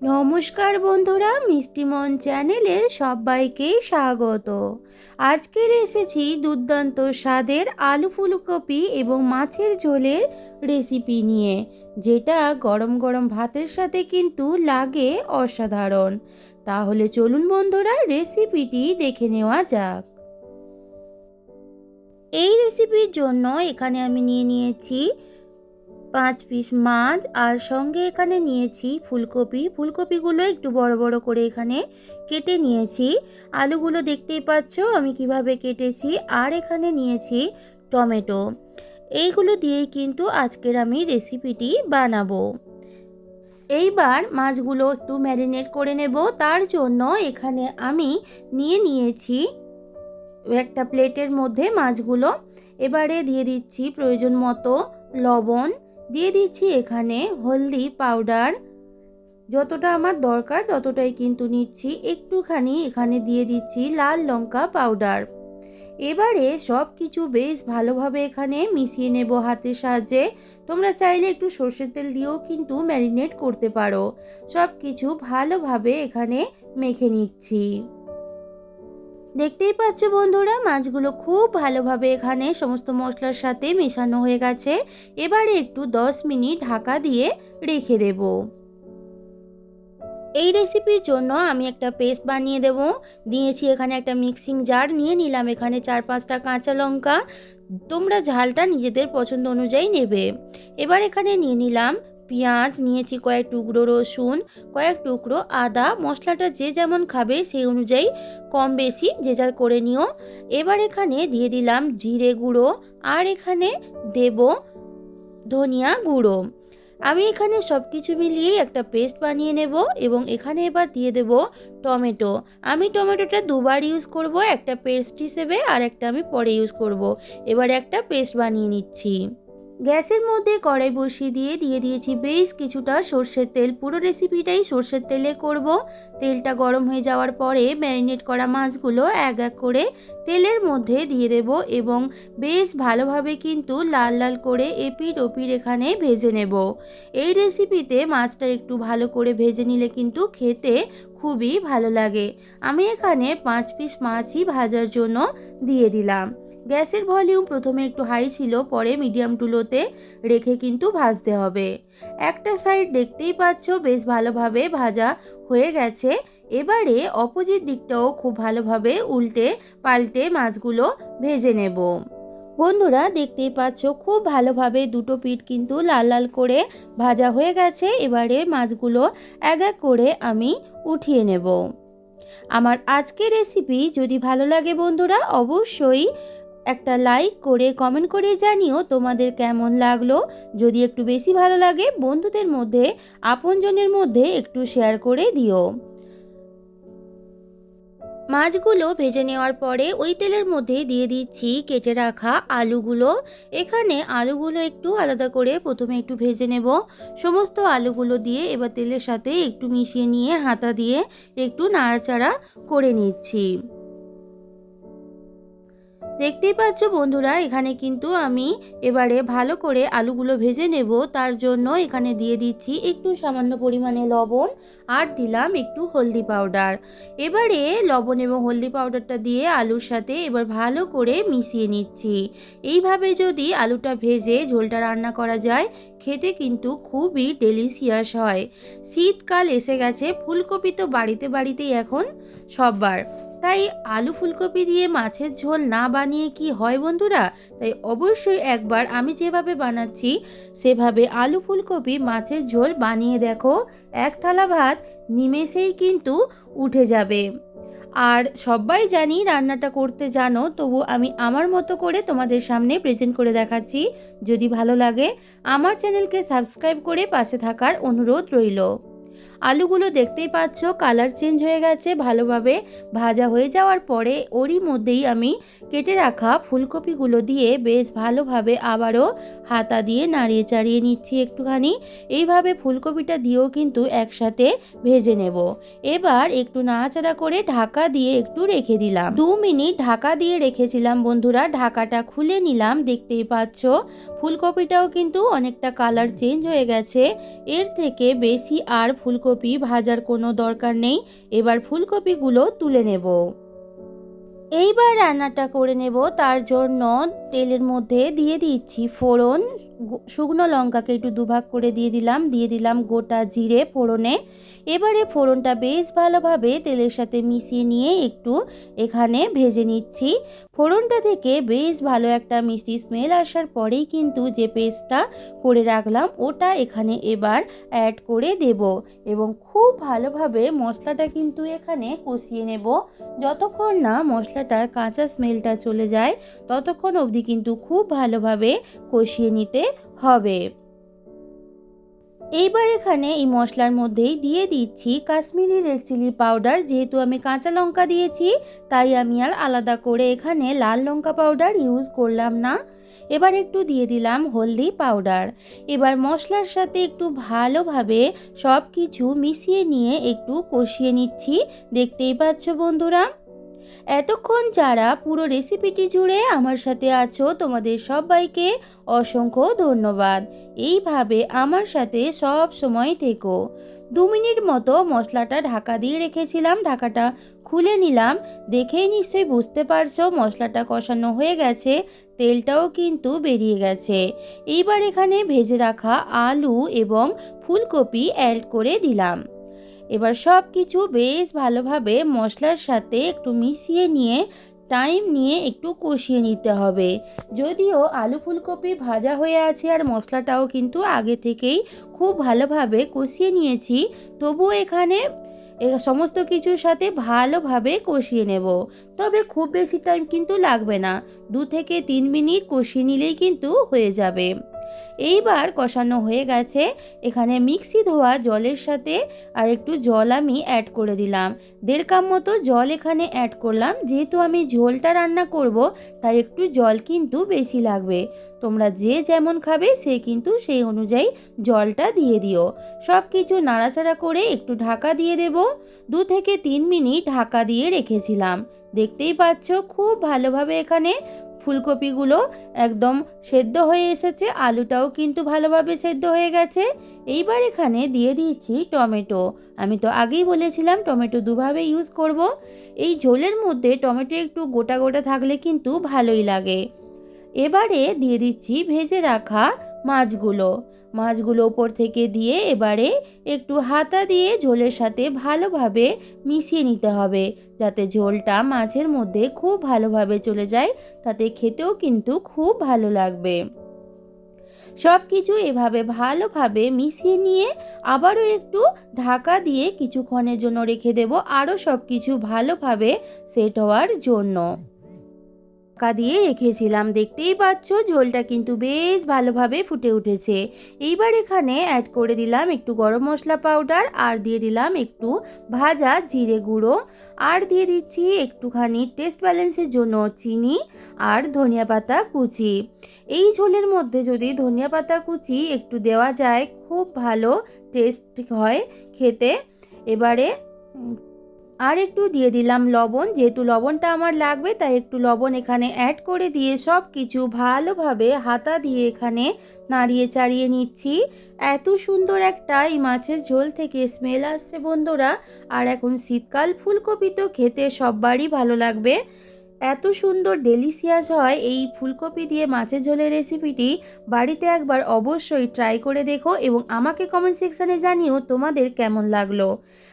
নমস্কার বন্ধুরা মিষ্টিমন চ্যানেলে সবাইকে স্বাগত। আজকের এসেছি দুর্দান্ত স্বাদের আলু ফুলকপি এবং মাছের ঝোলের রেসিপি নিয়ে, যেটা গরম গরম ভাতের সাথে কিন্তু লাগে অসাধারণ। তাহলে চলুন বন্ধুরা, রেসিপিটি দেখে নেওয়া যাক। এই রেসিপির জন্য এখানে আমি নিয়ে নিয়েছি পাঁচ পিস মাছ আর সঙ্গে এখানে নিয়েছি ফুলকপি। ফুলকপিগুলো একটু বড় বড় করে এখানে কেটে নিয়েছি। আলুগুলো দেখতেই পাচ্ছ আমি কীভাবে কেটেছি। আর এখানে নিয়েছি টমেটো। এইগুলো দিয়েই কিন্তু আজকের আমি রেসিপিটি বানাবো। এইবার মাছগুলো একটু ম্যারিনেট করে নেব। তার জন্য এখানে আমি নিয়ে নিয়েছি একটা প্লেটের মধ্যে মাছগুলো। এবারে দিয়ে দিচ্ছি প্রয়োজন মতো লবণ দিয়ে দিচ্ছি এখানে হলদি পাউডার। যতটা আমার দরকার ততটাই কিন্তু নিচ্ছি। একটুখানি এখানে দিয়ে দিচ্ছি লাল লঙ্কা পাউডার। এবারে সব কিছু বেশ ভালোভাবে এখানে মিশিয়ে নেব হাতের সাহায্যে। তোমরা চাইলে একটু সর্ষের তেল দিয়েও কিন্তু ম্যারিনেট করতে পারো। সব কিছু ভালোভাবে এখানে মেখে নিচ্ছি। দেখতেই পাচ্ছ বন্ধুরা, মাছগুলো খুব ভালোভাবে এখানে সমস্ত মশলার সাথে মেশানো হয়ে গেছে। এবারে একটু 10 মিনিট ঢাকা দিয়ে রেখে দেব। এই রেসিপির জন্য আমি একটা পেস্ট বানিয়ে দেব। দিয়েছি এখানে একটা মিক্সিং জার, নিয়ে নিলাম এখানে চার পাঁচটা কাঁচা লঙ্কা। তোমরা ঝালটা নিজেদের পছন্দ অনুযায়ী নেবে। এবার এখানে নিয়ে নিলাম পেঁয়াজ, নিয়েছি কয়েক টুকরো রসুন, কয়েক টুকরো আদা, মশলাটা যে যেমন খাবে সেই অনুযায়ী কম বেশি যে যার করে নিও। এবার এখানে দিয়ে দিলাম জিরে গুঁড়ো আর এখানে দেব ধনিয়া গুঁড়ো। আমি এখানে সব কিছু মিলিয়েই একটা পেস্ট বানিয়ে নেব এবং এখানে এবার দিয়ে দেব টমেটো। আমি টমেটোটা দুবার ইউজ করব, একটা পেস্ট হিসেবে আর একটা আমি পরে ইউজ করব। এবার একটা পেস্ট বানিয়ে নিচ্ছি। গ্যাসের মধ্যে কড়াই বসিয়ে দিয়ে দিয়ে দিয়েছি বেশ কিছুটা সর্ষের তেল। পুরো রেসিপিটাই সর্ষের তেলে করব। তেলটা গরম হয়ে যাওয়ার পরে ম্যারিনেট করা মাছগুলো এক এক করে তেলের মধ্যে দিয়ে দেব এবং বেশ ভালোভাবে কিন্তু লাল লাল করে এপিট ওপিট এখানে ভেজে নেব। এই রেসিপিতে মাছটা একটু ভালো করে ভেজে নিলে কিন্তু খেতে খুবই ভালো লাগে। আমি এখানে পাঁচ পিস মাছই ভাজার জন্য দিয়ে দিলাম। গ্যাসের ভলিউম প্রথমে একটু হাই ছিল, পরে মিডিয়াম টুলোতে রেখে কিন্তু ভাজতে হবে। একটা সাইড দেখতেই পাচ্ছ বেশ ভালোভাবে ভাজা হয়ে গেছে। এবারে অপোজিট দিকটাও খুব ভালোভাবে উল্টে পাল্টে মাছগুলো ভেজে নেব। বন্ধুরা, দেখতেই পাচ্ছ খুব ভালোভাবে দুটো পিঠ কিন্তু লাল লাল করে ভাজা হয়ে গেছে। এবারে মাছগুলো এক এক করে আমি উঠিয়ে নেব। আমার আজকের রেসিপি যদি ভালো লাগে বন্ধুরা, অবশ্যই একটা লাইক করে কমেন্ট করে জানিও তোমাদের কেমন লাগল। যদি একটু বেশি ভালো লাগে, বন্ধুদের মধ্যে, আপনজনের মধ্যে একটু শেয়ার করে দিও। মাছগুলো ভেজে নেওয়ার পরে ওই তেলের মধ্যে দিয়ে দিচ্ছি কেটে রাখা আলুগুলো। এখানে আলুগুলো একটু আলাদা করে প্রথমে একটু ভেজে নেব। সমস্ত আলুগুলো দিয়ে এবার তেলের সাথে একটু মিশিয়ে নিয়ে হাতা দিয়ে একটু নাড়াচাড়া করে নিচ্ছি। দেখতেই পাচ্ছ বন্ধুরা, এখানে কিন্তু আমি এবারে ভালো করে আলুগুলো ভেজে নেব। তার জন্য এখানে দিয়ে দিচ্ছি একটু সামান্য পরিমাণে লবণ আর দিলাম একটু হলদি পাউডার। এবারে লবণ এবং হলদি পাউডারটা দিয়ে আলুর সাথে এবার ভালো করে মিশিয়ে নিচ্ছি। এইভাবে যদি আলুটা ভেজে ঝোলটা রান্না করা যায়, খেতে কিন্তু খুবই ডেলিশিয়াস হয়। শীতকাল এসে গেছে, ফুলকপি তো বাড়িতে বাড়িতেই এখন সববার। তাই আলু ফুলকপি দিয়ে মাছের ঝোল না বানিয়ে কি হয় বন্ধুরা? তাই অবশ্যই একবার আমি যেভাবে বানাচ্ছি, সেভাবে আলু ফুলকপি মাছের ঝোল বানিয়ে দেখো। এক থালা ভাত নিমেষেই কিন্তু উঠে যাবে। আর সবাই জানি রান্নাটা করতে জানো, তবু আমি আমার মতো করে তোমাদের সামনে প্রেজেন্ট করে দেখাচ্ছি। যদি ভালো লাগে, আমার চ্যানেলকে সাবস্ক্রাইব করে পাশে থাকার অনুরোধ রইল। আলুগুলো দেখতেই পাচ্ছ কালার চেঞ্জ হয়ে গেছে, ভালোভাবে ভাজা হয়ে যাওয়ার পরে ওরই মধ্যেই আমি কেটে রাখা ফুলকপিগুলো দিয়ে বেশ ভালোভাবে আবারও হাতা দিয়ে নাড়িয়ে চাড়িয়ে নিচ্ছি একটুখানি। এইভাবে ফুলকপিটা দিয়েও কিন্তু একসাথে ভেজে নেব। এবার একটু নাড়াচাড়া করে ঢাকা দিয়ে একটু রেখে দিলাম। দু মিনিট ঢাকা দিয়ে রেখেছিলাম বন্ধুরা, ঢাকাটা খুলে নিলাম, দেখতেই পাচ্ছ ফুলকপিটাও কিন্তু অনেকটা কালার চেঞ্জ হয়ে গেছে। এর থেকে বেশি আর ফুলকপি ভাজার কোনো দরকার নেই। এবার ফুলকপিগুলো তুলে নেব। এইবার রান্নাটা করে নেব। তার জন্য তেলের মধ্যে দিয়ে দিচ্ছি ফোড়ন। শুকনো লঙ্কাকে একটু দুভাগ করে দিয়ে দিলাম। দিয়ে দিলাম গোটা জিরে ফোড়নে। এবারে ফোড়নটা বেশ ভালোভাবে তেলের সাথে মিশিয়ে নিয়ে একটু এখানে ভেজে নিচ্ছি। ফোড়নটা থেকে বেশ ভালো একটা মিষ্টি স্মেল আসার পরেই কিন্তু যে পেস্টটা করে রাখলাম, ওটা এখানে এবার অ্যাড করে দেব এবং খুব ভালোভাবে মশলাটা কিন্তু এখানে কষিয়ে নেব। যতক্ষণ না মশলাটার কাঁচা স্মেলটা চলে যায়, ততক্ষণ অবধি কিন্তু খুব ভালোভাবে কষিয়ে নিতে হবে। এইবার এখানে এই মশলার মধ্যেই দিয়ে দিচ্ছি কাশ্মীরি রেড চিলি পাউডার। যেহেতু আমি কাঁচা লঙ্কা দিয়েছি, তাই আমি আর আলাদা করে এখানে লাল লঙ্কা পাউডার ইউজ করলাম না। এবার একটু দিয়ে দিলাম হলদি পাউডার। এবার মশলার সাথে একটু ভালোভাবে সব কিছু মিশিয়ে নিয়ে একটু কষিয়ে নিচ্ছি। দেখতেই পাচ্ছ বন্ধুরা। এতক্ষণ যারা পুরো রেসিপিটি জুড়ে আমার সাথে আছো, তোমাদের সবাইকে অসংখ্য ধন্যবাদ। এইভাবে আমার সাথে সব সময় থেকো। দু মিনিট মতো মশলাটা ঢাকা দিয়ে রেখেছিলাম, ঢাকাটা খুলে নিলাম। দেখেই নিশ্চয়ই বুঝতে পারছ, মশলাটা কষানো হয়ে গেছে, তেলটাও কিন্তু বেরিয়ে গেছে। এইবার এখানে ভেজে রাখা আলু এবং ফুলকপি অ্যাড করে দিলাম। এবার সব কিছু বেশ ভালোভাবে মশলার সাথে একটু মিশিয়ে নিয়ে টাইম নিয়ে একটু কষিয়ে নিতে হবে। যদিও আলু ফুলকপি ভাজা হয়ে আছে আর মশলাটাও কিন্তু আগে থেকেই খুব ভালোভাবে কষিয়ে নিয়েছি, তবুও এখানে সমস্ত কিছুর সাথে ভালোভাবে কষিয়ে নেব। তবে খুব বেশি টাইম কিন্তু লাগবে না। দু থেকে তিন মিনিট কষিয়ে নিলেই কিন্তু হয়ে যাবে। এইবার কষানো হয়ে গেছে। এখানে মিক্সি ধোয়া জলের সাথে আর একটু জল আমি অ্যাড করে দিলাম। দেড় কাপ মতো জল এখানে অ্যাড করলাম। যেহেতু আমি ঝোলটা রান্না করব, তাই একটু জল কিন্তু বেশি লাগবে। তোমরা যে যেমন খাবে, সে কিন্তু সেই অনুযায়ী জলটা দিয়ে দিও। সব কিছু নাড়াচাড়া করে একটু ঢাকা দিয়ে দেব। দু থেকে তিন মিনিট ঢাকা দিয়ে রেখেছিলাম। দেখতেই পাচ্ছ, খুব ভালোভাবে এখানে ফুলকপিগুলো একদম সেদ্ধ হয়ে এসেছে, আলুটাও কিন্তু ভালোভাবে সেদ্ধ হয়ে গেছে। এইবার এখানে দিয়ে দিয়েছি টমেটো। আমি তো আগেই বলেছিলাম টমেটো দুভাবে ইউজ করব। এই ঝোলের মধ্যে টমেটো একটু গোটা গোটা থাকলে কিন্তু ভালোই লাগে। এবারে দিয়ে দিচ্ছি ভেজে রাখা মাছগুলো। মাছগুলো ওপর থেকে দিয়ে এবারে একটু হাতা দিয়ে ঝোলের সাথে ভালোভাবে মিশিয়ে নিতে হবে। যাতে ঝোলটা মাছের মধ্যে খুব ভালোভাবে চলে যায়, তাতে খেতেও কিন্তু খুব ভালো লাগবে। সব কিছু এভাবে ভালোভাবে মিশিয়ে নিয়ে আবারও একটু ঢাকা দিয়ে কিছুক্ষণের জন্য রেখে দেব। আরও সব কিছু ভালোভাবে সেট হওয়ার জন্য। ঢাকা দিয়ে রেখেছিলাম। দেখতেই পাচ্ছ, ঝোলটা কিন্তু বেশ ভালোভাবে ফুটে উঠেছে। এইবার এখানে অ্যাড করে দিলাম একটু গরম মশলা পাউডার আর দিয়ে দিলাম একটু ভাজা জিরে গুঁড়ো। আর দিয়ে দিচ্ছি একটুখানি টেস্ট ব্যালেন্সের জন্য চিনি আর ধনিয়া পাতা কুচি। এই ঝোলের মধ্যে যদি ধনিয়া পাতা কুচি একটু দেওয়া যায়, খুব ভালো টেস্ট হয় খেতে। এবারে আর একটু দিয়ে দিলাম লবণ। যেহেতু লবণটা আমার লাগবে, তাই একটু লবণ এখানে অ্যাড করে দিয়ে সব কিছু ভালোভাবে হাতা দিয়ে এখানে নাড়িয়ে চাড়িয়ে নিচ্ছি। এত সুন্দর একটা এই মাছের ঝোল থেকে স্মেল আসছে বন্ধুরা। আর এখন শীতকাল, ফুলকপি তো খেতে সববারই ভালো লাগবে। এত সুন্দর ডেলিসিয়াস হয় এই ফুলকপি দিয়ে মাছের ঝোলের রেসিপিটি বাড়িতে একবার অবশ্যই ট্রাই করে দেখো এবং আমাকে কমেন্ট সেকশানে জানিও তোমাদের কেমন লাগল।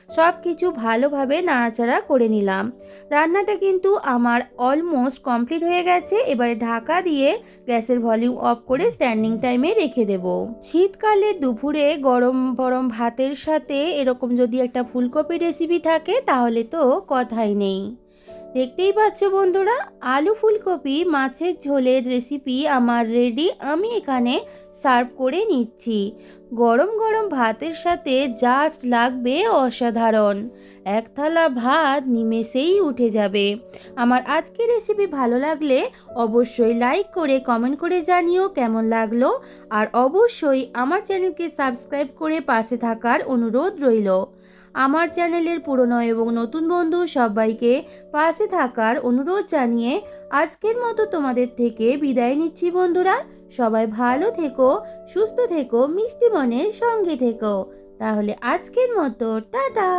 সব কিছু ভালোভাবে নাড়াচাড়া করে নিলাম। রান্নাটা কিন্তু আমার অলমোস্ট কমপ্লিট হয়ে গেছে, এবারে ঢাকা দিয়ে গ্যাসের ভলিউম অফ করে স্ট্যান্ডিং টাইমে রেখে দেব। শীতকালে দুপুরে গরম গরম ভাতের সাথে এরকম যদি একটা ফুলকপি রেসিপি থাকে, তাহলে তো কথাই নেই। দেখতেই পাচ্ছ বন্ধুরা, আলু ফুলকপি, মাছের ঝোলের রেসিপি আমার রেডি আমি এখানে সার্ভ করে নিচ্ছি। গরম গরম ভাতের সাথে জাস্ট লাগবে অসাধারণ। এক থালা ভাত নিমেষেই উঠে যাবে। আমার আজকের রেসিপি ভালো লাগলে অবশ্যই লাইক করে কমেন্ট করে জানিও কেমন লাগল। আর অবশ্যই আমার চ্যানেলকে সাবস্ক্রাইব করে পাশে থাকার অনুরোধ রইল। আমার চ্যানেলের পুরনো এবং নতুন বন্ধু সবাইকে পাশে থাকার অনুরোধ জানিয়ে আজকের মতো তোমাদের থেকে বিদায় নিচ্ছি বন্ধুরা। সবাই ভালো থেকো, সুস্থ থেকো, মিষ্টি মনের সঙ্গে থেকো। তাহলে আজকের মতো, টাটা।